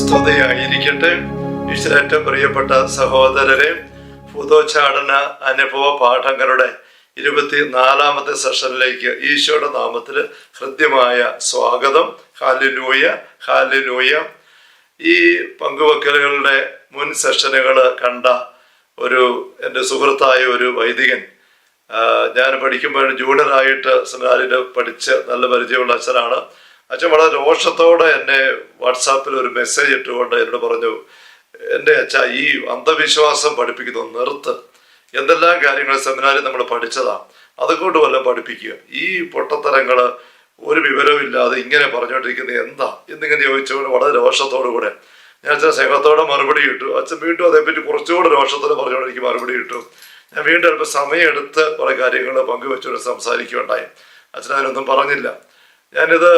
സ്തുതിയായിരിക്കട്ടെ. ഈശ്വരേറ്റവും പ്രിയപ്പെട്ട സഹോദരരെ ഭൂതോച്ചാടന അനുഭവ പാഠങ്ങളുടെ ഇരുപത്തി നാലാമത്തെ സെഷനിലേക്ക് ഈശോയുടെ നാമത്തിൽ ഹൃദ്യമായ സ്വാഗതം. ഹാലിനൂയ ഹാലിനൂയ ഈ പങ്കുവെക്കലുകളുടെ മുൻ സെഷനുകൾ കണ്ട ഒരു എന്റെ സുഹൃത്തായ ഒരു വൈദികൻ ഞാൻ പഠിക്കുമ്പോൾ ജൂനിയറായിട്ട് സെമിനാരിൽ പഠിച്ച് നല്ല പരിചയമുള്ള അച്ഛനാണ്. അച്ഛൻ വളരെ രോഷത്തോടെ എന്നെ വാട്സാപ്പിൽ ഒരു മെസ്സേജ് ഇട്ടുകൊണ്ട് എന്നോട് പറഞ്ഞു എന്റെ അച്ഛ ഈ അന്ധവിശ്വാസം പഠിപ്പിക്കുന്നത് നിർത്ത്. എന്തെല്ലാം കാര്യങ്ങൾ സെമിനാറിൽ നമ്മൾ പഠിച്ചതാ അതുകൊണ്ട് വല്ല പഠിപ്പിക്കുക. ഈ പൊട്ടത്തരങ്ങൾ ഒരു വിവരവും ഇല്ലാതെ ഇങ്ങനെ പറഞ്ഞുകൊണ്ടിരിക്കുന്നത് എന്താ? എന്നിങ്ങനെ ചോദിച്ചുകൊണ്ട് വളരെ രോഷത്തോടു കൂടെ. ഞാൻ അച്ഛൻ സ്നേഹത്തോടെ മറുപടി ഇട്ടു. അച്ഛൻ വീണ്ടും അതേപ്പറ്റി കുറച്ചുകൂടെ രോഷത്തോടെ പറഞ്ഞുകൊണ്ട് എനിക്ക് മറുപടി ഇട്ടു. ഞാൻ വീണ്ടും അല്പം സമയമെടുത്ത് കുറെ കാര്യങ്ങൾ പങ്കുവെച്ചുകൊണ്ട് സംസാരിക്കുകയുണ്ടായി. അച്ഛൻ അതിനൊന്നും പറഞ്ഞില്ല. ഞാനിത്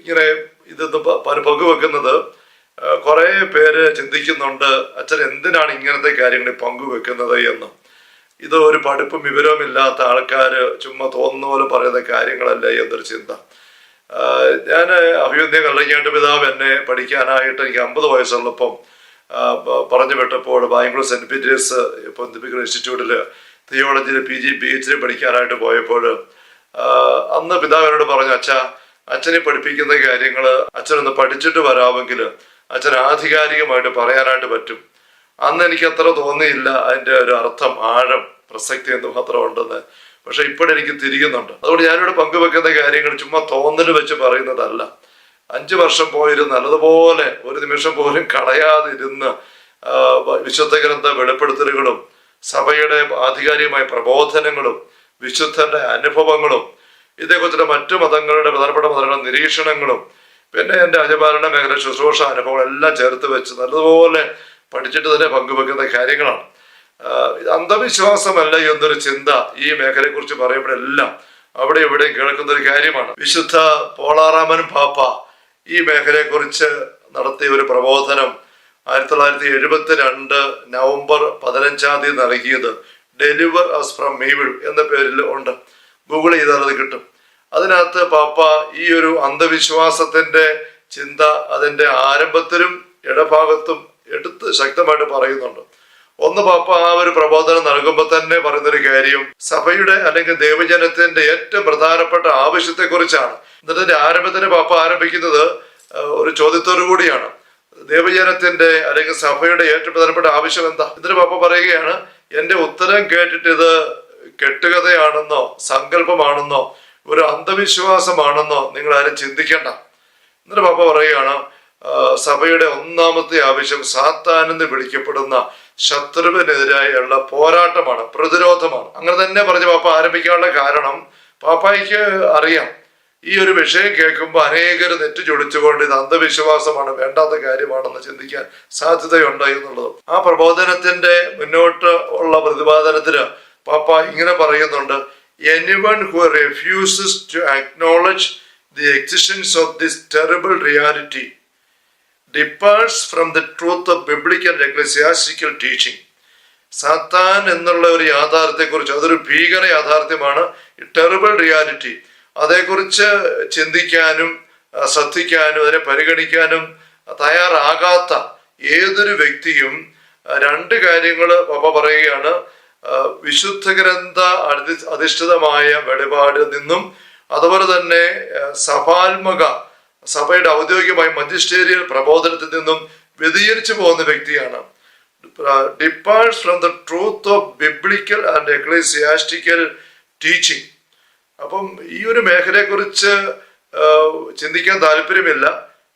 ഇങ്ങനെ ഇതൊന്ന് പങ്കുവെക്കുന്നത് കുറെ പേര് ചിന്തിക്കുന്നുണ്ട് അച്ഛൻ എന്തിനാണ് ഇങ്ങനത്തെ കാര്യങ്ങൾ പങ്കുവെക്കുന്നത് എന്ന്. ഇത് ഒരു പഠിപ്പും വിവരവും ഇല്ലാത്ത ആൾക്കാർ ചുമ്മാ തോന്നുന്ന പോലെ പറയുന്ന കാര്യങ്ങളല്ല എന്നൊരു ചിന്ത. ഞാൻ അഭിവന്ധ്യ കള്ളങ്ങാട്ട് പിതാവ് എന്നെ പഠിക്കാനായിട്ട് എനിക്ക് അമ്പത് വയസ്സുള്ളപ്പം പറഞ്ഞു വിട്ടപ്പോൾ ബാംഗ്ലൂർ സെന്റ് പീറ്റേഴ്സ് പൊന്തിപ്പിക്കൽ ഇൻസ്റ്റിറ്റ്യൂട്ടിൽ തിയോളജിയിൽ P G P H D പഠിക്കാനായിട്ട് പോയപ്പോൾ അന്ന് പിതാവിനോട് പറഞ്ഞു അച്ഛ അച്ഛനെ പഠിപ്പിക്കുന്ന കാര്യങ്ങൾ അച്ഛനൊന്ന് പഠിച്ചിട്ട് വരാമെങ്കിൽ അച്ഛൻ ആധികാരികമായിട്ട് പറയാനായിട്ട് പറ്റും. അന്ന് എനിക്ക് അത്ര തോന്നിയില്ല അതിന്റെ ഒരു അർത്ഥം ആഴം പ്രസക്തി എന്ന് മാത്രം ഉണ്ടെന്ന്. പക്ഷെ ഇപ്പോഴെനിക്ക് തിരിയുന്നുണ്ട്. അതുകൊണ്ട് ഞാനിവിടെ പങ്കുവെക്കുന്ന കാര്യങ്ങൾ ചുമ്മാ തോന്നൽ വെച്ച് പറയുന്നതല്ല. അഞ്ചു വർഷം പോയിരുന്ന് നല്ലതുപോലെ ഒരു നിമിഷം പോലും കളയാതിരുന്ന് വിശുദ്ധ ഗ്രന്ഥ വെളിപ്പെടുത്തലുകളും സഭയുടെ ആധികാരികമായ പ്രബോധനങ്ങളും വിശുദ്ധന്റെ അനുഭവങ്ങളും ഇതേക്കുറിച്ചുള്ള മറ്റു മതങ്ങളുടെ പ്രധാനപ്പെട്ട മതങ്ങളുടെ നിരീക്ഷണങ്ങളും പിന്നെ എന്റെ അജപാലന മേഖല ശുശ്രൂഷ അനുഭവങ്ങൾ എല്ലാം ചേർത്ത് വെച്ച് നല്ലതുപോലെ പഠിച്ചിട്ട് തന്നെ പങ്കുവെക്കുന്ന കാര്യങ്ങളാണ്. അന്ധവിശ്വാസമല്ല എന്നൊരു ചിന്ത ഈ മേഖലയെക്കുറിച്ച് പറയുമ്പോഴെല്ലാം അവിടെ ഇവിടെ കേൾക്കുന്ന ഒരു കാര്യമാണ്. വിശുദ്ധ പോളാറാമൻ പാപ്പ ഈ മേഖലയെക്കുറിച്ച് നടത്തിയ ഒരു പ്രബോധനം ആയിരത്തി തൊള്ളായിരത്തി എഴുപത്തി രണ്ട് നവംബർ പതിനഞ്ചാം തീയതി നൽകിയത് ഡെലിവർ അസ് ഫ്രം മീവിൾ എന്ന പേരിൽ ഉണ്ട്. ഗൂഗിൾ ചെയ്താൽ അത് കിട്ടും. അതിനകത്ത് പാപ്പ ഈ ഒരു അന്ധവിശ്വാസത്തിന്റെ ചിന്ത അതിന്റെ ആരംഭത്തിലും ഇടഭാഗത്തും എടുത്ത് ശക്തമായിട്ട് പറയുന്നുണ്ട്. ഒന്ന് പാപ്പ ആ ഒരു പ്രബോധനം നൽകുമ്പോൾ തന്നെ പറയുന്നൊരു കാര്യം സഭയുടെ അല്ലെങ്കിൽ ദൈവജനത്തിന്റെ ഏറ്റവും പ്രധാനപ്പെട്ട ആവശ്യത്തെക്കുറിച്ചാണ്. എന്നിട്ട് ആരംഭത്തിന് പാപ്പ ആരംഭിക്കുന്നത് ഒരു ചോദ്യത്തോടു കൂടിയാണ്. ദൈവജനത്തിന്റെ അല്ലെങ്കിൽ സഭയുടെ ഏറ്റവും പ്രധാനപ്പെട്ട ആവശ്യം എന്താ? എന്നിട്ട് പാപ്പ പറയുകയാണ് എന്റെ ഉത്തരം കേട്ടിട്ട് ഇത് കെട്ടുകഥയാണെന്നോ സങ്കല്പമാണെന്നോ ഒരു അന്ധവിശ്വാസമാണെന്നോ നിങ്ങൾ ആരും ചിന്തിക്കണ്ട. എന്നിട്ട് പാപ്പ പറയുകയാണ് സഭയുടെ ഒന്നാമത്തെ ആവശ്യം സാത്താനെന്ന് വിളിക്കപ്പെടുന്ന ശത്രുവിനെതിരായുള്ള പോരാട്ടമാണ് പ്രതിരോധമാണ്. അങ്ങനെ തന്നെ പറഞ്ഞ് പാപ്പ ആരംഭിക്കാനുള്ള കാരണം പാപ്പായ്ക്ക് അറിയാം. ഈ ഒരു വിഷയം കേൾക്കുമ്പോൾ അനേകർ നെറ്റ് ചൊടിച്ചുകൊണ്ട് ഇത് അന്ധവിശ്വാസമാണ് വേണ്ടാത്ത കാര്യമാണെന്ന് ചിന്തിക്കാൻ സാധ്യതയുണ്ട് എന്നുള്ളത്. ആ പ്രബോധനത്തിന്റെ മുന്നോട്ട് ഉള്ള പ്രതിപാദനത്തിന് പാപ്പ ഇങ്ങനെ പറയുന്നുണ്ട് anyone who refuses to acknowledge the existence of this terrible reality departs from the truth of biblical ecclesiastical teaching സാത്താൻ എന്നുള്ള ഒരു യാഥാർത്ഥ്യത്തെക്കുറിച്ച് അതൊരു ഭീകര യാഥാർത്ഥ്യമാണ്. ടെറിബിൾ റിയാലിറ്റി അതേക്കുറിച്ച് ചിന്തിക്കാനും ശ്രദ്ധിക്കാനും അതിനെ പരിഗണിക്കാനും തയ്യാറാകാത്ത ഏതൊരു വ്യക്തിയും രണ്ട് കാര്യങ്ങൾ പപ്പ പറയുകയാണ്. വിശുദ്ധ ഗ്രന്ഥ അധി- അധിഷ്ഠിതമായ വെളിപാടിൽ നിന്നും അതുപോലെ തന്നെ സഭാത്മക സഭയുടെ ഔദ്യോഗികമായ മജിസ്റ്റേരിയൽ പ്രബോധനത്തിൽ നിന്നും വ്യതിചരിച്ചു പോകുന്ന വ്യക്തിയാണ്. Departs from the truth of biblical and ecclesiastical teaching അപ്പം ഈ ഒരു മേഖലയെക്കുറിച്ച് ചിന്തിക്കാൻ താല്പര്യമില്ല.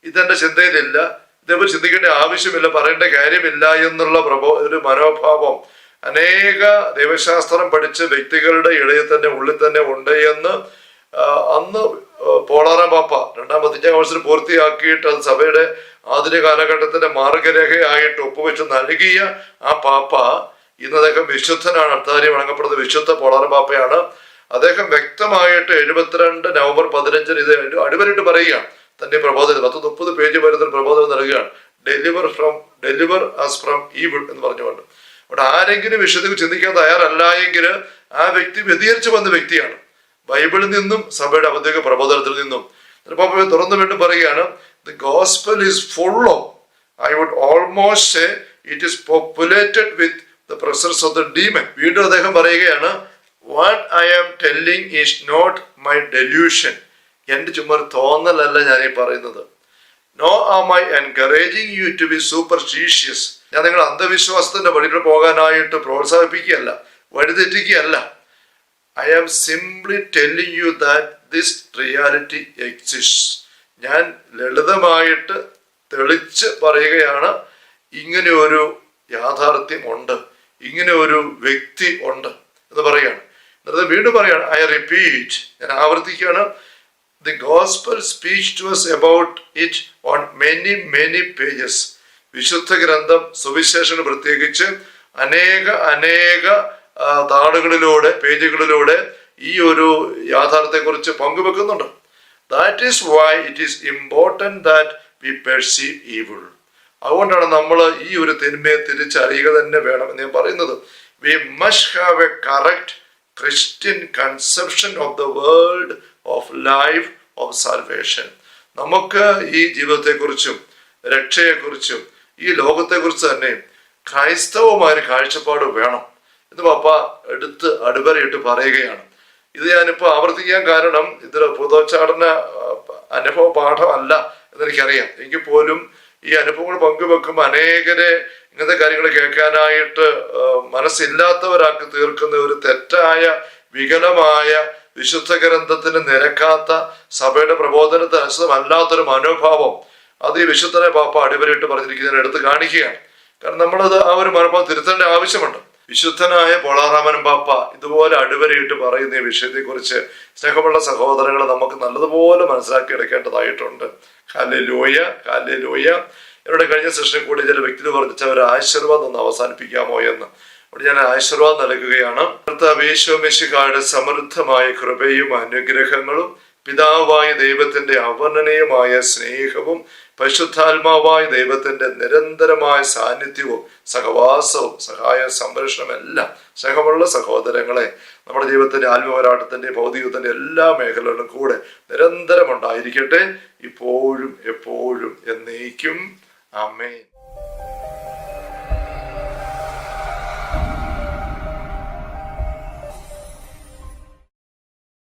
ഇതെന്റെ ചിന്തയിലില്ല. ഇതേപോലെ ചിന്തിക്കേണ്ട ആവശ്യമില്ല പറയേണ്ട കാര്യമില്ല എന്നുള്ള പ്രബോ ഒരു മനോഭാവം അനേക ദൈവശാസ്ത്രം പഠിച്ച വ്യക്തികളുടെ ഇടയിൽ തന്നെ ഉള്ളിൽ തന്നെ ഉണ്ട് എന്ന് അന്ന് പോളാറാം പാപ്പ രണ്ടാം പതിനഞ്ചാം കൗൺസിൽ പൂർത്തിയാക്കിയിട്ട് അത് സഭയുടെ ആധുനിക കാലഘട്ടത്തിന്റെ മാർഗരേഖയായിട്ട് ഒപ്പുവെച്ച് നൽകിയ ആ പാപ്പ ഇന്ന് അദ്ദേഹം വിശുദ്ധനാണ്. അത്താരി വണങ്ങപ്പെടുന്ന വിശുദ്ധ പോളാറാം പാപ്പയാണ്. അദ്ദേഹം വ്യക്തമായിട്ട് എഴുപത്തിരണ്ട് നവംബർ പതിനഞ്ചിന് ഇത് അടിവരിട്ട് പറയുകയാണ്. തന്റെ പ്രബോധനം പത്ത് മുപ്പത് പേജ് വരുന്ന പ്രബോധനം നൽകുകയാണ്. Deliver from deliver us from evil എന്ന് പറഞ്ഞുകൊണ്ട്. അവിടെ ആരെങ്കിലും വിഷയത്തിൽ ചിന്തിക്കാൻ തയ്യാറല്ല എങ്കിൽ ആ വ്യക്തി വ്യതിയരിച്ചു വന്ന വ്യക്തിയാണ്. ബൈബിളിൽ നിന്നും സഭയുടെ ഔദ്യോഗിക പ്രബോധനത്തിൽ നിന്നും. ചിലപ്പോൾ തുറന്നു വീണ്ടും പറയുകയാണ് the gospel is full of I would almost it is populated with the presence of the demon. വീണ്ടും അദ്ദേഹം പറയുകയാണ് what I am telling is not my delusion എന്റെ ചുമ്മാ ഒരു തോന്നലല്ല ഞാൻ ഈ പറയുന്നത്. No am I encouraging you to be superstitious ഞാൻ നിങ്ങൾ അന്ധവിശ്വാസത്തിന്റെ വഴിയിൽ പോകാനായിട്ട് പ്രോത്സാഹിപ്പിക്കുകയല്ല വഴിതെറ്റിക്കുകയല്ല. I am simply telling you that this reality exist ഞാൻ ലളിതമായിട്ട് തെളിച്ച് പറയുകയാണ് ഇങ്ങനെ ഒരു യാഥാർത്ഥ്യം ഉണ്ട് ഇങ്ങനെ ഒരു വ്യക്തി ഉണ്ട് എന്ന് പറയാണ് എന്നിട്ട് വീണ്ടും പറയാണ് ഐ റിപ്പീറ്റ് ഞാൻ ആവർത്തിക്കുകയാണ്. The gospel speech to us about it on many many pages വിശുദ്ധ ഗ്രന്ഥം സുവിശേഷന് പ്രത്യേകിച്ച് അനേക അനേക താളുകളിലൂടെ പേജുകളിലൂടെ ഈ ഒരു യാഥാർത്ഥ്യത്തെക്കുറിച്ച് പങ്കുവെക്കുന്നുണ്ട്. That is why it is important that we perceive evil അതുകൊണ്ടാണ് നമ്മൾ ഈ ഒരു തിന്മയെ തിരിച്ചറിയുക തന്നെ വേണം എന്ന് ഞാൻ പറയുന്നത്. We must have a correct Christian conception of the world of life of salvation നമുക്ക് ഈ ജീവിതത്തെക്കുറിച്ചും രക്ഷയെക്കുറിച്ചും ഈ ലോകത്തെക്കുറിച്ച് തന്നെ ക്രൈസ്തവമായ ഒരു കാഴ്ചപ്പാട് വേണം എന്ന് പപ്പ എടുത്ത് അടിവരയിട്ട് പറയുകയാണ്. ഇത് ഞാനിപ്പോൾ ആവർത്തിക്കാൻ കാരണം ഇത് പുതോച്ചാടന അനുഭവ പാഠമല്ല എന്നെനിക്കറിയാം. എങ്കിൽ പോലും ഈ അനുഭവങ്ങൾ പങ്കുവെക്കുമ്പോൾ അനേകരെ ഇങ്ങനത്തെ കാര്യങ്ങൾ കേൾക്കാനായിട്ട് മനസ്സില്ലാത്തവരാക്കി തീർക്കുന്ന ഒരു തെറ്റായ വികലമായ വിശുദ്ധ ഗ്രന്ഥത്തിന് നിരക്കാത്ത സഭയുടെ പ്രബോധനത്തിന് അനുസൃതമല്ലാത്തൊരു മനോഭാവം അത് ഈ വിശുദ്ധനെ പാപ്പ അടിവരയിട്ട് പറഞ്ഞിരിക്കുന്നതിന് എടുത്ത് കാണിക്കുകയാണ്. കാരണം നമ്മളത് ആ ഒരു മനോഭാവം തിരുത്തേണ്ട ആവശ്യമുണ്ട്. വിശുദ്ധനായ പോളാറാമൻ പാപ്പ ഇതുപോലെ അടിവരയിട്ട് പറയുന്ന ഈ വിഷയത്തെക്കുറിച്ച് സ്നേഹമുള്ള സഹോദരങ്ങളെ നമുക്ക് നല്ലതുപോലെ മനസ്സിലാക്കി എടുക്കേണ്ടതായിട്ടുണ്ട്. കാലെ ലോയ ലോയ എന്നോട് കഴിഞ്ഞ സെഷനിൽ കൂടി ചില വ്യക്തികൾ വർദ്ധിച്ച അവർ ആശീർവാദം ഒന്ന് അവസാനിപ്പിക്കാമോ എന്ന്. അവിടെ ഞാൻ ആശീർവാദം നൽകുകയാണ്. കർത്താവേശോമിശികായുടെ സമൃദ്ധമായ കൃപയും അനുഗ്രഹങ്ങളും പിതാവായ ദൈവത്തിന്റെ അവർണനീയമായ സ്നേഹവും പരിശുദ്ധാത്മാവായ ദൈവത്തിന്റെ നിരന്തരമായ സാന്നിധ്യവും സഹവാസവും സഹായ സംരക്ഷണം എല്ലാം സ്നേഹമുള്ള സഹോദരങ്ങളെ നമ്മുടെ ജീവിതത്തിന്റെ ആത്മപോരാട്ടത്തിന്റെ ഭൗതികത്തിന്റെ എല്ലാ മേഖലകളിലും കൂടെ നിരന്തരം ഉണ്ടായിരിക്കട്ടെ. ഇപ്പോഴും എപ്പോഴും എന്നേക്കും. Amén.